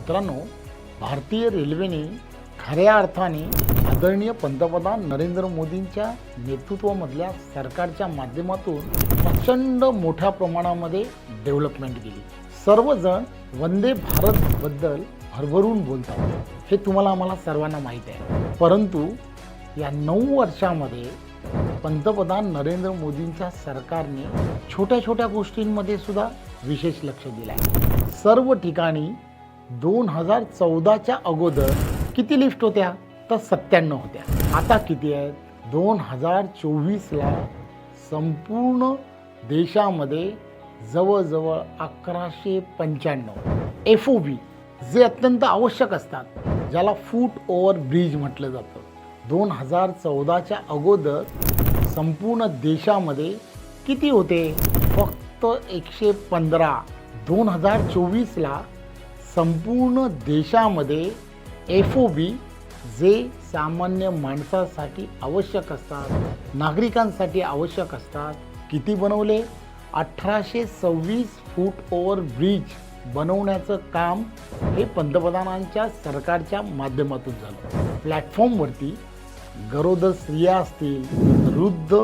मित्रांनो भारतीय रेल्वेने खऱ्या अर्थाने आदरणीय पंतप्रधान नरेंद्र मोदींच्या नेतृत्वामधल्या सरकारच्या माध्यमातून प्रचंड मोठ्या प्रमाणामध्ये डेव्हलपमेंट केली. सर्वजण वंदे भारतबद्दल भरभरून बोलतात. हे तुम्हाला आम्हाला सर्वांना माहीत आहे. परंतु या नऊ वर्षामध्ये पंतप्रधान नरेंद्र मोदींच्या सरकारने छोट्या छोट्या गोष्टींमध्ये सुद्धा विशेष लक्ष दिलं आहे सर्व ठिकाणी दोन हजार चौदाच्या अगोदर किती लिफ्ट होत्या? तर सत्त्याण्णव होत्या. आता किती आहेत? दोन हजार चोवीसला संपूर्ण देशामध्ये जवळजवळ अकराशे पंच्याण्णव. एफ ओ बी जे अत्यंत आवश्यक असतात ज्याला फूट ओव्हर ब्रिज म्हटलं जातं. दोन हजार चौदाच्या अगोदर संपूर्ण देशामध्ये किती होते? फक्त एकशे पंधरा. दोन हजार चोवीसला संपूर्ण देशामध्ये एफ ओ बी जे सामान्य माणसासाठी आवश्यक असतात नागरिकांसाठी आवश्यक असतात किती बनवले? अठराशे सव्वीस फूट ओव्हर ब्रिज बनवण्याचं काम हे पंतप्रधानांच्या सरकारच्या माध्यमातून झालं. प्लॅटफॉर्मवरती गरोदर स्त्रिया असतील वृद्ध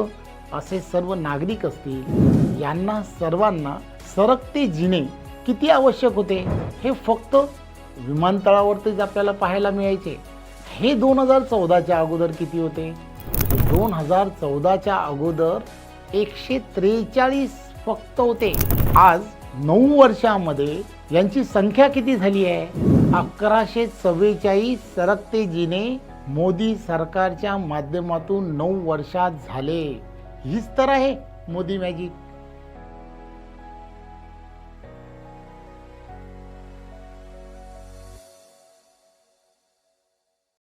असे सर्व नागरिक असतील यांना सर्वांना सरकते जिने किती आवश्यक होते हे फक्त विमानतळावरतीच आपल्याला पाहायला मिळायचे. हे दोन हजार चौदाच्या अगोदर किती होते? दोन हजार चौदाच्या अगोदर एकशे त्रेचाळीस फक्त होते. आज नऊ वर्षामध्ये यांची संख्या किती झाली आहे? अकराशे चव्वेचाळीस सरकतेजीने मोदी सरकारच्या माध्यमातून नऊ वर्षात झाले. हीच तर आहे मोदी मॅजिक.